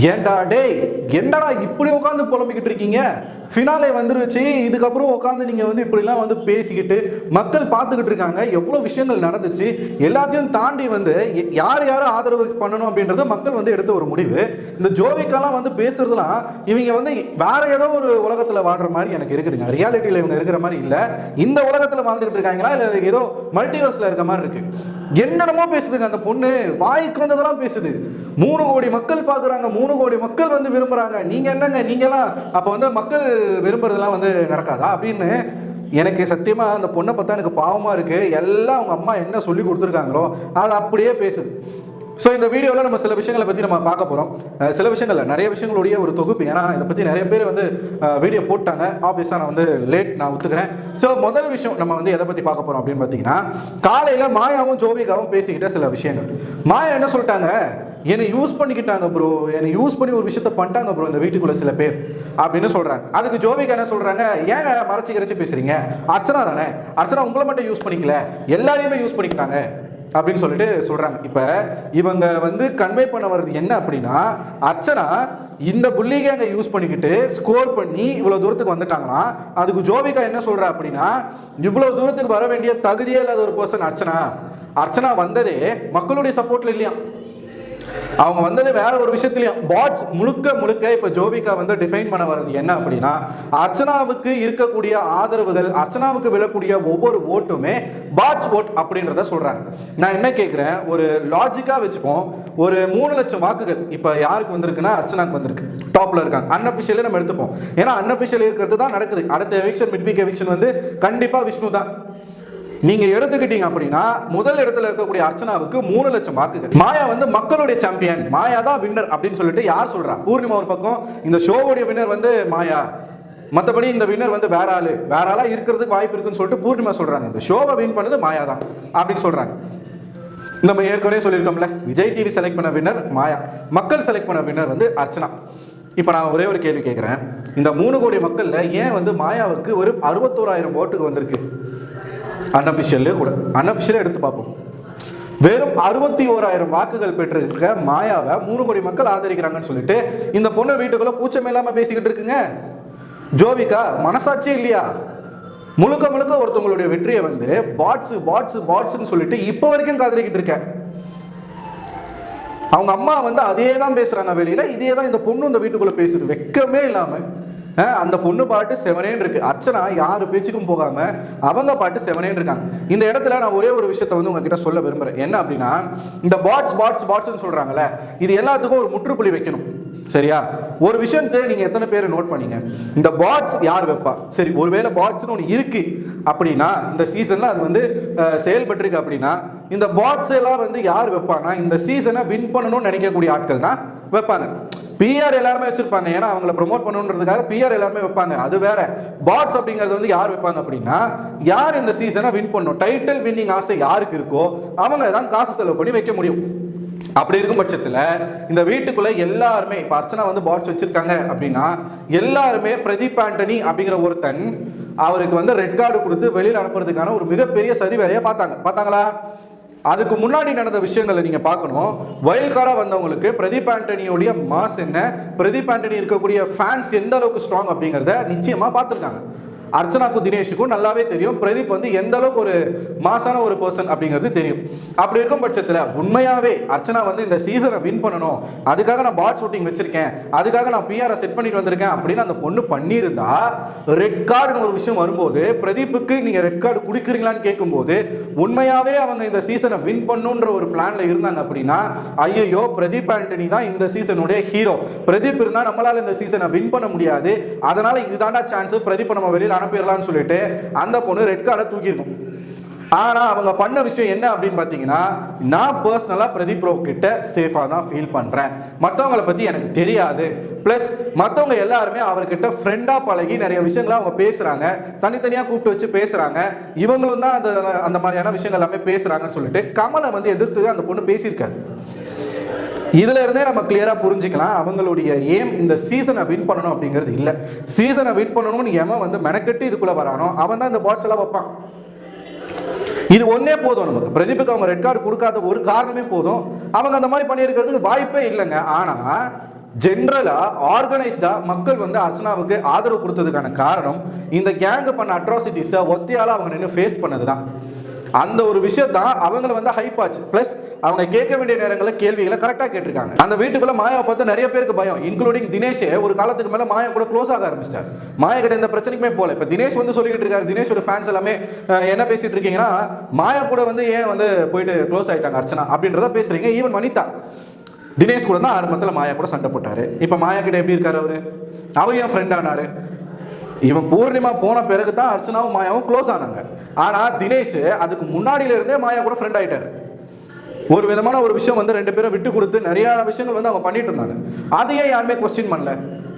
ஏன்டா டேய் என்னடா இப்படி உட்காந்து புலம்பிக்கிட்டு இருக்கீங்க? ஃபினாலே வந்துருச்சு இதுக்கப்புறம் உட்காந்து நீங்கள் வந்து இப்படிலாம் வந்து பேசிக்கிட்டு மக்கள் பார்த்துக்கிட்டு இருக்காங்க எவ்வளோ விஷயங்கள் நடந்துச்சு எல்லாத்தையும் தாண்டி வந்து யார் யார் ஆதரவு பண்ணணும் அப்படின்றது மக்கள் வந்து எடுத்த ஒரு முடிவு. இந்த ஜோவிக்காலாம் வந்து பேசுறதுலாம் இவங்க வந்து வேற ஏதோ ஒரு உலகத்தில் வாழ்கிற மாதிரி எனக்கு இருக்குதுங்க. ரியாலிட்டியில் இவங்க இருக்கிற மாதிரி இல்லை. இந்த உலகத்தில் வாழ்ந்துகிட்டு இருக்காங்களா? இல்லை ஏதோ மல்டிவர்ஸில் இருக்க மாதிரி இருக்குது என்னென்னமோ பேசுதுங்க. அந்த பொண்ணு வாய்க்கு வந்ததெல்லாம் பேசுது. மூணு கோடி மக்கள் பார்க்குறாங்க. மூணு கோடி மக்கள் வந்து விரும்புகிறாங்க நீங்கள் என்னங்க? நீங்களாம் அப்போ வந்து மக்கள் விரும்புறதெல்லாம் வந்து நடக்காதா? அப்படின்னு எனக்கு சத்தியமாக அந்த பொண்ணை பார்த்தா எனக்கு பாவமாக இருக்குது எல்லாம் அவங்க அம்மா என்ன சொல்லி கொடுத்துருக்காங்களோ அதை அப்படியே பேசுது. ஸோ இந்த வீடியோவில் நம்ம சில விஷயங்களை பற்றி நம்ம பார்க்க போகிறோம் சில விஷயங்கள் நிறைய விஷயங்களுடைய ஒரு தொகுப்பு. ஏன்னா இதை பற்றி நிறைய பேர் வந்து வீடியோ போட்டாங்க. ஆப்வியஸாக நான் வந்து லேட் நான் ஒத்துக்கிறேன். ஸோ முதல் விஷயம் நம்ம வந்து எதை பற்றி பார்க்க போகிறோம் அப்படின்னு பார்த்தீங்கன்னா காலையில் மாயாவும் ஜோபிகாவும் பேசிக்கிட்ட சில விஷயங்கள். மாயா என்ன சொல்லிட்டாங்க? என்னை யூஸ் பண்ணிக்கிட்டாங்க ப்ரோ என்னை யூஸ் பண்ணி ஒரு விஷயத்த பண்ணிட்டாங்க ப்ரோ இந்த வீட்டுக்குள்ளே சில பேர். அப்படின்னு சொல்கிறாங்க அதுக்கு ஜோபிகா என்ன சொல்கிறாங்க ஏங்க மறைச்சி கரைச்சி பேசுறீங்க? அர்ச்சனா தானே? அர்ச்சனா உங்களை மட்டும் யூஸ் பண்ணிக்கல. எல்லாரையுமே யூஸ் பண்ணிக்கிட்டாங்க. அப்படின்னு சொல்லிட்டு சொல்றாங்க. இப்ப இவங்க வந்து கன்வே பண்ண வர்றது என்ன அப்படின்னா அர்ச்சனா இந்த புள்ளிகை அங்கே யூஸ் பண்ணிக்கிட்டு ஸ்கோர் பண்ணி இவ்வளோ தூரத்துக்கு வந்துட்டாங்கன்னா அதுக்கு ஜோபிகா என்ன சொல்கிறா அப்படின்னா இவ்வளோ தூரத்துக்கு வர வேண்டிய தகுதியே இல்லாத ஒரு பர்சன் அர்ச்சனா. அர்ச்சனா வந்ததே மக்களுடைய சப்போர்ட்ல இல்லையா அவங்க வந்தது வேற ஒரு விஷயத்துலயும் பாட்ஸ் முழுக்க முழுக்க இப்ப ஜோபிகா வந்து டிஃபைன் பண்ண வர்றது என்ன அப்படின்னா அர்ச்சனாவுக்கு இருக்கக்கூடிய ஆதரவுகள் அர்ச்சனாவுக்கு விழக்கூடிய ஒவ்வொரு ஓட்டுமே பாட்ஸ் ஓட் அப்படின்றத சொல்றாங்க. நான் என்ன கேட்கிறேன் ஒரு லாஜிக்கா வச்சுப்போம். ஒரு மூணு லட்சம் வாக்குகள் இப்ப யாருக்கு வந்திருக்குன்னா அர்ச்சனாக்கு வந்திருக்கு. டாப்ல இருக்காங்க. அன்அபிஷியலே நம்ம எடுத்துப்போம். ஏன்னா அன்அபிஷியல் இருக்கிறது தான் நடக்குது. அடுத்த எவிக்ஷன் மிட் வீக் எவிக்ஷன் வந்து கண்டிப்பா விஷ்ணு தான் நீங்க எடுத்துக்கிட்டீங்க அப்படின்னா முதல் இடத்துல இருக்கக்கூடிய அர்ச்சனாவுக்கு மூணு லட்சம் வாக்குகள். மாயா வந்து மக்களுடைய சாம்பியன் மாயா தான் வின்னர் அப்படின்னு சொல்லிட்டு யார் சொல்றா? பூர்ணிமா ஒரு பக்கம் இந்த ஷோவுடைய வின்னர் வந்து மாயா. மற்றபடி இந்த வின்னர் வந்து வேற ஆளு. வேற ஆளா இருக்கிறதுக்கு வாய்ப்பு இருக்குன்னு சொல்லிட்டு பூர்ணிமா சொல்றாங்க. இந்த ஷோவை வின் பண்ணது மாயா தான் அப்படின்னு சொல்றாங்க. நம்ம ஏற்கனவே சொல்லியிருக்கோம்ல விஜய் டிவி செலக்ட் பண்ண வின்னர் மாயா. மக்கள் செலக்ட் பண்ண வின்னர் வந்து அர்ச்சனா. இப்போ நான் ஒரே ஒரு கேள்வி கேட்குறேன் இந்த மூணு கோடி மக்களில் ஏன் வந்து மாயாவுக்கு ஒரு அறுபத்தோராயிரம் ஓட்டுக்கு வந்திருக்கு? அன்அபிஷியல்லே கூட. அன்அபிஷியலே எடுத்து பார்ப்போம். வெறும் அறுபத்தி ஓராயிரம் வாக்குகள் பெற்றிருக்க மாயாவை மூணு கோடி மக்கள் ஆதரிக்கிறாங்கன்னு சொல்லிட்டு இந்த பொண்ணு வீட்டுக்குள்ள கூச்சமே இல்லாமல் பேசிக்கிட்டு இருக்குங்க. ஜோவிகா மனசாட்சி இல்லையா? முழுக்க முழுக்க ஒருத்தவங்களுடைய வெற்றியை வந்து பாட்ஸ் பாட்ஸ் பாட்ஸ்ன்னு சொல்லிட்டு இப்போ வரைக்கும் காதலிக்கிட்டு இருக்கேன். அவங்க அம்மா வந்து அதே தான் பேசுறாங்க வெளியில இதே தான் இந்த பொண்ணு இந்த வீட்டுக்குள்ள பேசுது. வெக்கமே இல்லாமல் அந்த பொண்ணு பாட்டு செவனேன்னு இருக்கு. அர்ச்சனா யாரு பேச்சுக்கும் போகாம அவங்க பாட்டு செவனேன்னு இருக்காங்க. இந்த இடத்துல நான் ஒரே ஒரு விஷயத்த வந்து உங்ககிட்ட சொல்ல விரும்புறேன். என்ன அப்படின்னா இந்த பாட்ஸ் பாட்ஸ் பாட்ஸ்னு சொல்றாங்கல்ல இது எல்லாத்துக்கும் ஒரு முற்றுப்புள்ளி வைக்கணும். சரியா? ஒரு விஷயத்தை நீங்க எத்தனை பேர் நோட் பண்ணீங்க? இந்த பாட்ஸ் யார் வைப்பா? சரி ஒருவேளை பாட்ஸ்னு ஒன்று இருக்கு அப்படின்னா இந்த சீசன்ல அது வந்து செயல்பட்டிருக்கு அப்படின்னா இந்த பாட்ஸ் எல்லாம் வந்து யார் வைப்பானா இந்த சீசனை வின் பண்ணணும்னு நினைக்கக்கூடிய ஆட்கள் தான் வைப்பாங்க. பிஆர் எல்லாருமே வச்சிருப்பாங்க. ஏன்னா அவங்கள ப்ரொமோட் பண்ணணுன்றதுக்காக பிஆர் எல்லாருமே வைப்பாங்க. அது வேற. பாட்ஸ் அப்படிங்கிறது வந்து யார் வைப்பாங்க அப்படின்னா யார் இந்த சீசனை வின் பண்ணும் டைட்டில் வின்னிங் ஆசை யாருக்கு இருக்கோ அவங்க தான் காசு செலவு பண்ணி வைக்க முடியும். அப்படி இருக்கும் பட்சத்தில் இந்த வீட்டுக்குள்ள எல்லாருமே இப்போ அர்ச்சனா வந்து பாட்ஸ் வச்சிருக்காங்க அப்படின்னா எல்லாருமே பிரதீப் ஆண்டனி அப்படிங்கிற ஒருத்தன் அவருக்கு வந்து ரெட் கார்டு கொடுத்து வெளியில் அனுப்புறதுக்கான ஒரு மிகப்பெரிய சதி வேலையை பார்த்தாங்க. பார்த்தாங்களா? அதுக்கு முன்னாடி நடந்த விஷயங்களை நீங்கள் பார்க்கணும். வைல்ட் கார்டாக வந்தவங்களுக்கு பிரதீப் ஆண்டனியோடைய மாஸ் என்ன? பிரதீப் ஆண்டனி இருக்கக்கூடிய ஃபேன்ஸ் எந்த அளவுக்கு ஸ்ட்ராங் அப்படிங்கிறத நிச்சயமாக பார்த்துருக்காங்க. அர்ச்சனாக்கும் தினேஷுக்கும் நல்லாவே தெரியும். பிரதீப் வந்து எந்த அளவுக்கு ஒரு மாசான ஒரு பர்சன் அப்படிங்கிறது தெரியும். அப்படி இருக்கும் பட்சத்தில் உண்மையாவே அர்ச்சனா வந்து இந்த சீசனை வின் பண்ணணும். அதுக்காக நான் பாட் ஷூட்டிங் வச்சிருக்கேன். அதுக்காக நான் பிஆரை செட் பண்ணிட்டு வந்திருக்கேன் அப்படின்னு அந்த பொண்ணு பண்ணியிருந்தா ரெட் கார்டுன்னு ஒரு விஷயம் வரும்போது பிரதீப்புக்கு நீங்க ரெட் கார்டு குடிக்கிறீங்களான்னு கேட்கும்போது உண்மையாவே அவங்க இந்த சீசனை வின் பண்ணுன்ற ஒரு பிளான்ல இருந்தாங்க அப்படின்னா ஐயோ பிரதீப் ஆண்டனி தான் இந்த சீசனுடைய ஹீரோ பிரதீப் இருந்தா நம்மளால இந்த சீசனை வின் பண்ண முடியாது. அதனால இதுதான்டா சான்ஸ் பிரதீப் நம்ம வெளியில் அனுப்பிடலாம்னு சொல்லிட்டு அந்த பொண்ணு ரெட் கார்டை தூக்கியிருக்கும். ஆனா அவங்க பண்ண விஷயம் என்ன அப்படின்னு பாத்தீங்கன்னா நான் பர்சனலா பிரதீப் ப்ரோ கிட்ட சேஃபா தான் ஃபீல் பண்றேன். மத்தவங்கள பத்தி எனக்கு தெரியாது. பிளஸ் மத்தவங்க எல்லாருமே அவர்கிட்ட ஃப்ரெண்டா பழகி நிறைய விஷயங்களை அவங்க பேசுறாங்க. தனித்தனியா கூப்பிட்டு வச்சு பேசுறாங்க. இவங்களும் தான் அந்த அந்த மாதிரியான விஷயங்கள் எல்லாமே பேசுறாங்கன்னு சொல்லிட்டு கமலை வந்து எதிர்த்து அந்த பொண்ணு பேசியிருக்காரு. இதுல இருந்தே நம்ம கிளியரா புரிஞ்சுக்கலாம். அவங்களுடைய ஏம் இந்த சீசனை வின் பண்ணணும் அப்படிங்கிறது இல்ல. சீசனை வின் பண்ணணும்னு எவன் வந்து மெனக்கெட்டு இதுக்குள்ள வரானோ அவன் தான் இந்த பாட்ஸ் எல்லாம் வைப்பான். இது ஒன்னே போதும் நமக்கு. பிரதீபுக்கு அவங்க ரெட் கார்டு கொடுக்காத ஒரு காரணமே போதும். அவங்க அந்த மாதிரி பண்ணியிருக்கிறதுக்கு வாய்ப்பே இல்லைங்க. ஆனா ஜென்ரலா ஆர்கனைஸ்டா மக்கள் வந்து அர்ச்சனாவுக்கு ஆதரவு கொடுத்ததுக்கான காரணம் இந்த கேங்கு பண்ண அட்ராசிட்டிஸை ஒத்தையால அவங்க நின்று ஃபேஸ் பண்ணதுதான். அந்த ஒரு விஷயத்தான் அவங்கள வந்து ஹைப் ஆச்சு. ப்ளஸ் அவங்க கேட்க வேண்டிய நேரங்களில் கேள்விகளை கரெக்டாக கேட்டிருக்காங்க. அந்த வீட்டுக்குள்ள மாயாவை பார்த்து நிறைய பேருக்கு பயம். இன்க்ளூடிங் தினேஷே ஒரு காலத்துக்கு மேலே மாயா கூட க்ளோஸ் ஆக ஆரம்பிச்சிட்டார். மாயா கிட்ட எந்த பிரச்சனைக்குமே போல இப்போ தினேஷ் வந்து சொல்லிக்கிட்டு இருக்காரு தினேஷோட ஃபேன்ஸ் எல்லாமே என்ன பேசிட்டு இருக்கீங்கன்னா மாயா கூட வந்து ஏன் வந்து போயிட்டு க்ளோஸ் ஆயிட்டாங்க அர்ச்சனா அப்படின்றத பேசுறீங்க. ஈவன் வனிதா தினேஷ் கூட தான் ஆரம்பத்தில் மாயா கூட சண்டை போட்டார். இப்போ மாயா கிட்ட எப்படி இருக்காரு அவர்? அவர் ஏன் ஃப்ரெண்ட் ஆனார்? இவன் பூர்ணிமா போன பிறகு தான் அர்ச்சனாவும் மாயாவும் க்ளோஸ் ஆனாங்க. ஆனால் தினேஷ் அதுக்கு முன்னாடியில இருந்தே மாயா கூட ஃப்ரெண்ட் ஆயிட்டாரு. ஒரு விதமான ஒரு விஷயம் வந்து ரெண்டு பேரும் விட்டு கொடுத்து நிறைய விஷயங்கள் வந்து அவங்க பண்ணிட்டு இருந்தாங்க. அதையே யாருமே கொஸ்டின் பண்ணல.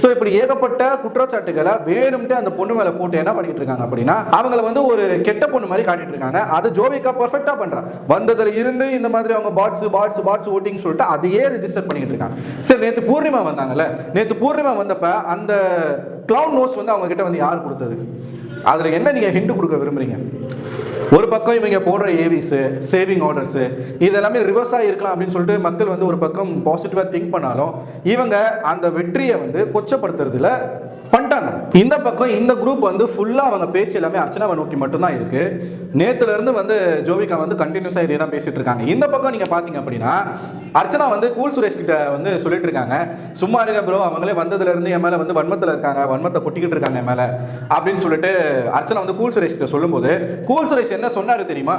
ஸோ இப்படி ஏகப்பட்ட குற்றச்சாட்டுகளை வேணும்ட்டு அந்த பொண்ணு மேலே போட்டு என்ன பண்ணிட்டு இருக்காங்க அப்படின்னா அவங்கள வந்து ஒரு கெட்ட பொண்ணு மாதிரி காட்டிட்டு இருக்காங்க. அது ஜோவிகா பர்ஃபெக்டாக பண்ணுறான் வந்ததுல இருந்து இந்த மாதிரி அவங்க பாட்ஸ் பாட்ஸ் பாட்ஸ் ஓட்டிங் சொல்லிட்டு அதையே ரெஜிஸ்டர் பண்ணிட்டு இருக்காங்க. சரி நேற்று பூர்ணிமா வந்தாங்கல்ல? நேற்று பூர்ணிமா வந்தப்ப அந்த கிளவுன் நோஸ் வந்து அவங்க கிட்ட வந்து யார் கொடுத்தது? அதில் என்ன நீங்கள் ஹிண்ட் கொடுக்க விரும்புறீங்க? ஒரு பக்கம் இவங்க போடுற ஏவிஸு சேவிங் ஆர்டர்ஸு இதெல்லாமே ரிவர்ஸாக இருக்கலாம் அப்படின்னு சொல்லிட்டு மக்கள் வந்து ஒரு பக்கம் பாசிட்டிவாக திங்க் பண்ணாலும் இவங்க அந்த வெற்றியை வந்து கொச்சப்படுத்துறதுல பண்ணிட்டாங்க. இந்த பக்கம் இந்த குரூப் வந்து ஃபுல்லாக அவங்க பேச்சு எல்லாமே அர்ச்சனாவை நோக்கி மட்டும்தான் இருக்கு. நேத்துலேருந்து வந்து ஜோவிகா வந்து கண்டினியூஸாக இதே தான் பேசிட்டு இருக்காங்க. இந்த பக்கம் நீங்கள் பார்த்தீங்க அப்படின்னா அர்ச்சனா வந்து கூல் சுரேஷ் கிட்ட வந்து சொல்லிட்டு இருக்காங்க. சும்மா இருக்க ப்ரோ அவங்களே வந்ததுலேருந்து என் மேலே வந்து வன்மத்தில் இருக்காங்க வன்மத்தை கொட்டிக்கிட்டு இருக்காங்க என் மேலே அப்படின்னு சொல்லிட்டு அர்ச்சனா வந்து கூல் சுரேஷ் கிட்ட சொல்லும்போது கூல் சுரேஷ் என்ன சொன்னார் தெரியுமா?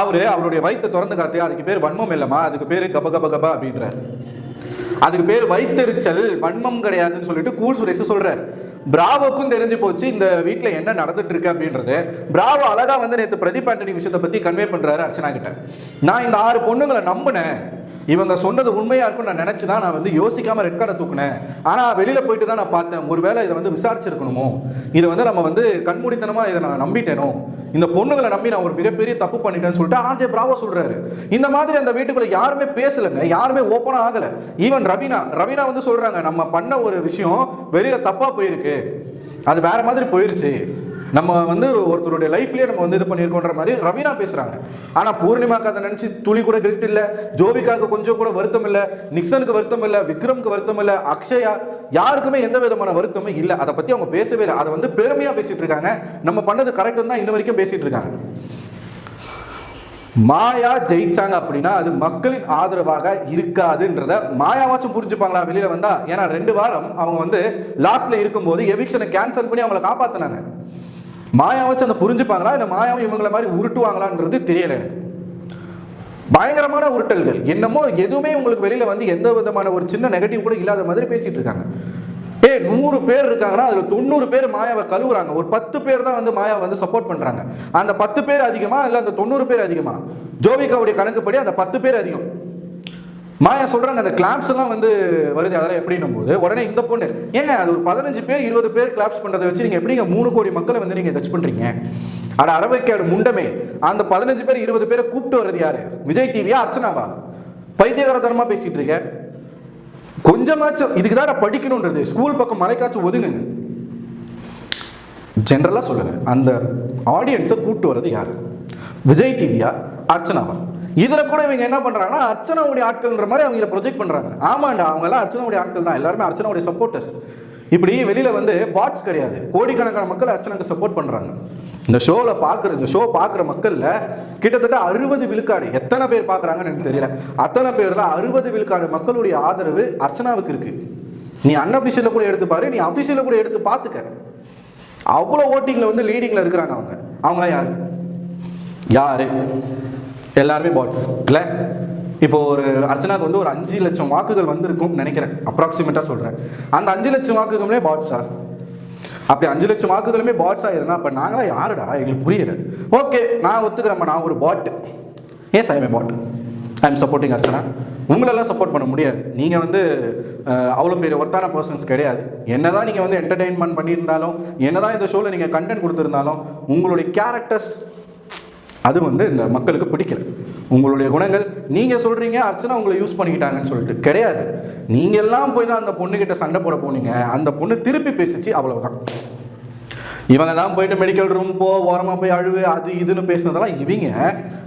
அவர் அவருடைய வயிற்று திறந்து காத்து அதுக்கு பேர் வன்மம் இல்லைம்மா அதுக்கு பேர் கப கப கபா அப்படின்றார். அதுக்கு பேர் வைத்தெரிச்சல் வன்மம் கிடையாதுன்னு சொல்லிட்டு கூல் சுரேஷ் சொல்றாரு. பிராவோக்கும் தெரிஞ்சு போச்சு இந்த வீட்டில் என்ன நடந்துட்டு இருக்கு அப்படின்றது. பிராவோ அழகா வந்து நேற்று பிரதீப் ஆண்டனி விஷயத்தை பத்தி கன்வே பண்றாரு அர்ச்சனா கிட்ட நான் இந்த ஆறு பொண்ணுங்களை நம்பினேன். இவங்க சொன்னது உண்மையா இருக்கும் நான் நினச்சி தான் நான் வந்து யோசிக்காம ரெட் கார்டை தூக்குனேன். ஆனா வெளியில போயிட்டு தான் நான் பார்த்தேன். ஒருவேளை இதை வந்து விசாரிச்சிருக்கணுமோ? இதை வந்து நம்ம வந்து கண்மூடித்தனமா இதை நான் நம்பிட்டேனோ? இந்த பொண்ணுங்களை நம்பி நான் ஒரு மிகப்பெரிய தப்பு பண்ணிட்டேன்னு சொல்லிட்டு ஆர்ஜே பிராவோ சொல்றாரு. இந்த மாதிரி அந்த வீட்டுக்குள்ள யாருமே பேசலைங்க. யாருமே ஓப்பனா ஆகல. ஈவன் ரவீனா. ரவீனா வந்து சொல்றாங்க நம்ம பண்ண ஒரு விஷயம் வெளியில தப்பா போயிருக்கு. அது வேற மாதிரி போயிருச்சு. நம்ம வந்து ஒருத்தருடைய லைஃப்லயே நம்ம வந்து இது பண்ணியிருக்கோன்ற மாதிரி ரவீனா பேசுறாங்க. ஆனா பூர்ணிமாக்கு அதை நினைச்சு துளி கூட கிரிட் இல்ல ஜோவிகாக்கு கொஞ்சம் கூட வருத்தம் இல்ல நிக்சனுக்கு வருத்தம் இல்ல விக்ரம்க்கு வருத்தம் இல்ல அக்ஷயா யாருக்குமே எந்த விதமான வருத்தமும் இல்ல. அதை பத்தி அவங்க பேசவே இல்லை. அதை வந்து பெருமையா பேசிட்டு இருக்காங்க. நம்ம பண்ணது கரெக்ட் தான் இன்ன வரைக்கும் பேசிட்டு இருக்காங்க. மாயா ஜெயிச்சாங்க அப்படின்னா அது மக்களின் ஆதரவாக இருக்காதுன்றத மாயாவாச்சும் புரிஞ்சுப்பாங்களா வெளியில வந்தா? ஏன்னா ரெண்டு வாரம் அவங்க வந்து லாஸ்ட்ல இருக்கும்போது எவிக்ஷனை கேன்சல் பண்ணி அவங்கள காப்பாத்தினாங்க. மாயாவாச்சும் அந்த புரிஞ்சுப்பாங்களா? இல்லை மாயாவும் இவங்களை மாதிரி உருட்டுவாங்களான்றது தெரியலை எனக்கு. பயங்கரமான உருட்டல்கள். என்னமோ எதுவுமே உங்களுக்கு வெளியில வந்து எந்த விதமான ஒரு சின்ன நெகட்டிவ் கூட இல்லாத மாதிரி பேசிட்டு இருக்காங்க. ஏ நூறு பேர் இருக்காங்கன்னா அதுல தொண்ணூறு பேர் மாயாவை கழுவுறாங்க. ஒரு பத்து பேர் தான் வந்து மாயாவை வந்து சப்போர்ட் பண்றாங்க. அந்த பத்து பேர் அதிகமா இல்ல அந்த தொண்ணூறு பேர் அதிகமா? ஜோவிகாவுடைய கணக்குப்படி அந்த பத்து பேர் அதிகம். மாயா சொல்றாங்க அந்த கிளாப்ஸ் எல்லாம் வந்து வருது அதெல்லாம் எப்படின்னும் போது உடனே இந்த பொண்ணு ஏங்க அது ஒரு பதினஞ்சு பேர் இருபது பேர் கிளாப்ஸ் பண்றதை வச்சு நீங்க எப்படிங்க மூணு கோடி மக்களை வந்து நீங்க டச் பண்றீங்க? அட அரவைக்காடு முண்டமே அந்த பதினஞ்சு பேர் இருபது பேரை கூப்பிட்டு வர்றது யாரு? விஜய் டிவியா அர்ச்சனாவா? பைத்தியகாரத்தனமா பேசிட்டு இருக்க. கொஞ்சமாச்சும் இதுக்கு தான் நான் படிக்கணுன்றது ஸ்கூல் பக்கம் மலைக்காச்சும் ஒதுங்குங்க. ஜென்ரலாக சொல்லுங்க அந்த ஆடியன்ஸை கூப்பிட்டு வர்றது யாரு? விஜய் டிவியா அர்ச்சனாவா? இதில் கூட இவங்க என்ன பண்ணுறாங்கன்னா அர்ச்சனாவுடைய ஆட்கள்ன்ற மாதிரி அவங்க ப்ரொஜெக்ட் பண்ணுறாங்க ஆமாண்டா அவங்கெல்லாம் அர்ச்சனாவுடைய ஆட்கள் தான். எல்லாருமே அர்ச்சனாவுடைய சப்போர்ட்டர்ஸ் இப்படி வெளியில் வந்து பாட்ஸ் கிடையாது. கோடிக்கணக்கான மக்கள் அர்ச்சனாக்கு சப்போர்ட் பண்ணுறாங்க இந்த ஷோவில் பார்க்குற இந்த ஷோ பார்க்குற மக்களில் கிட்டத்தட்ட அறுபது விழுக்காடு எத்தனை பேர் பார்க்குறாங்கன்னு எனக்கு தெரியல. அத்தனை பேரில் அறுபது விழுக்காடு மக்களுடைய ஆதரவு அர்ச்சனாவுக்கு இருக்குது நீ அன்அஃபிஷியலில் கூட எடுத்து பாரு நீ அஃபிஷியலில் கூட எடுத்து பார்த்துக்க. அவ்வளோ ஓட்டிங்கில் வந்து லீடிங்கில் இருக்கிறாங்க அவங்க. அவங்களாம் யார்? யாரு? எல்லாருமே பாட்ஸ் இல்லை? இப்போ ஒரு அர்ச்சனாக்கு வந்து ஒரு அஞ்சு லட்சம் வாக்குகள் வந்திருக்கும் நினைக்கிறேன். அப்ராக்சிமேட்டாக சொல்கிறேன் அந்த அஞ்சு லட்சம் வாக்குகளுமே பாட்ஸா அப்படி அஞ்சு லட்சம் வாக்குகளுமே பாட்ஸாக இருந்தா அப்போ நாங்களாம் யாருடா? எங்களுக்கு புரியல. ஓகே நான் ஒத்துக்கிறேன் நான் ஒரு பாட் ஏன் I but I am supporting Archana. உங்களெல்லாம் சப்போர்ட் பண்ண முடியாது. நீங்கள் வந்து அவ்வளோ பெரிய ஒர்த்தான பர்சன்ஸ் கிடையாது. என்னதான் நீங்கள் வந்து என்டர்டெயின்மெண்ட் பண்ணியிருந்தாலும் என்னதான் இந்த ஷோவில் நீங்கள் கண்டென்ட் கொடுத்துருந்தாலும் உங்களுடைய கேரக்டர்ஸ் அது வந்து இந்த மக்களுக்கு பிடிக்கல. உங்களுடைய குணங்கள் நீங்கள் சொல்கிறீங்க அர்ச்சனா உங்களை யூஸ் பண்ணிக்கிட்டாங்கன்னு சொல்லிட்டு கிடையாது. நீங்கள் எல்லாம் போய் தான் அந்த பொண்ணுக்கிட்ட சண்டை போட போனீங்க. அந்த பொண்ணு திருப்பி பேசிச்சு அவ்வளவுதான். இவங்க தான் போயிட்டு மெடிக்கல் ரூம் போ ஓரமாக போய் அழுவு அது இதுன்னு பேசுனதெல்லாம் இவங்க.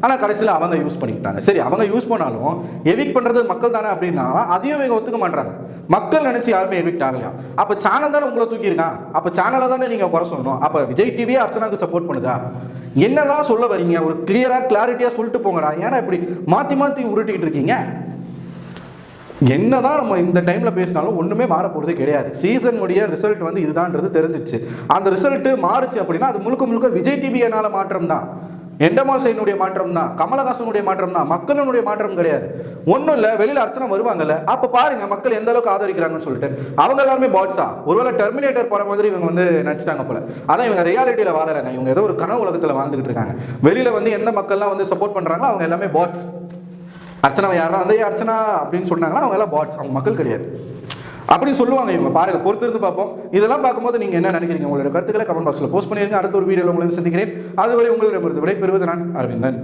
ஆனால் கடைசியில் அவங்க யூஸ் பண்ணிக்கிட்டாங்க. சரி அவங்க யூஸ் பண்ணாலும் எவிக் பண்ணுறது மக்கள் தானே அப்படின்னா அதையும் இவங்க ஒத்துக்க மாட்டாங்க மக்கள் நினச்சி யாருமே எவிக்ட் ஆகலையா? அப்போ சேனல் தானே உங்களை தூக்கியிருக்கான் அப்போ சேனலை தானே நீங்கள் குறை சொல்லணும்? அப்போ விஜய் டிவியே அர்ச்சனாக்கு சப்போர்ட் பண்ணுதா? என்னெல்லாம் சொல்ல வரீங்க? ஒரு கிளியராக கிளாரிட்டியாக சொல்லிட்டு போங்கடா. ஏன்னா இப்படி மாற்றி மாற்றி உருட்டிக்கிட்டு இருக்கீங்க? என்னதான் நம்ம இந்த டைம்ல பேசினாலும் ஒண்ணுமே மாற போறது கிடையாது சீசனுடைய ரிசல்ட் வந்து இதுதான்றது தெரிஞ்சிச்சு. அந்த ரிசல்ட் மாறுச்சு அப்படின்னா அது முழுக்க முழுக்க விஜய் டிவி என்னால் மாற்றம் தான் எண்டமாசைனுடைய மாற்றம் தான் கமலஹாசனுடைய மாற்றம் தான் மக்களினுடைய மாற்றம் கிடையாது. ஒன்றும் இல்லை வெளியில் அர்ச்சனை வருவாங்கல்ல அப்போ பாருங்க மக்கள் எந்த அளவுக்கு ஆதரிக்கிறாங்கன்னு சொல்லிட்டு. அவங்க எல்லாருமே பாட்ஸா ஒருவேளை டெர்மினேட்டர் படம் மாதிரி இவங்க வந்து நடிச்சிட்டாங்க போல. அதான் இவங்க ரியாலிட்டியில் வாழறாங்க. இவங்க ஏதோ ஒரு கனவு உலகத்தில் வாழ்ந்துகிட்டு இருக்காங்க. வெளியில் வந்து எந்த மக்கள்லாம் வந்து சப்போர்ட் பண்ணுறாங்களோ அவங்க எல்லாமே பாட்ஸ் அர்ச்சனா யாரா? வந்து அர்ச்சனா அப்படின்னு சொன்னாங்கன்னா அவங்க எல்லாம் பாட்ஸ் அவங்க மக்கள் கிடையாது. அப்படி சொல்லுவாங்க இவங்க. பாருங்க பொறுத்து இருந்து பார்ப்போம். இதெல்லாம் பார்க்கும்போது நீங்க என்ன நினைக்கிறீங்க? உங்களோட கருத்துக்களை கமெண்ட் பாக்ஸ்ல போஸ்ட் பண்ணிருங்க. அடுத்த ஒரு வீடியோவில் உங்களை சந்திக்கிறேன். அதுவரை உங்களிடமிருந்து விடைபெறுவது நான் அரவிந்தன்.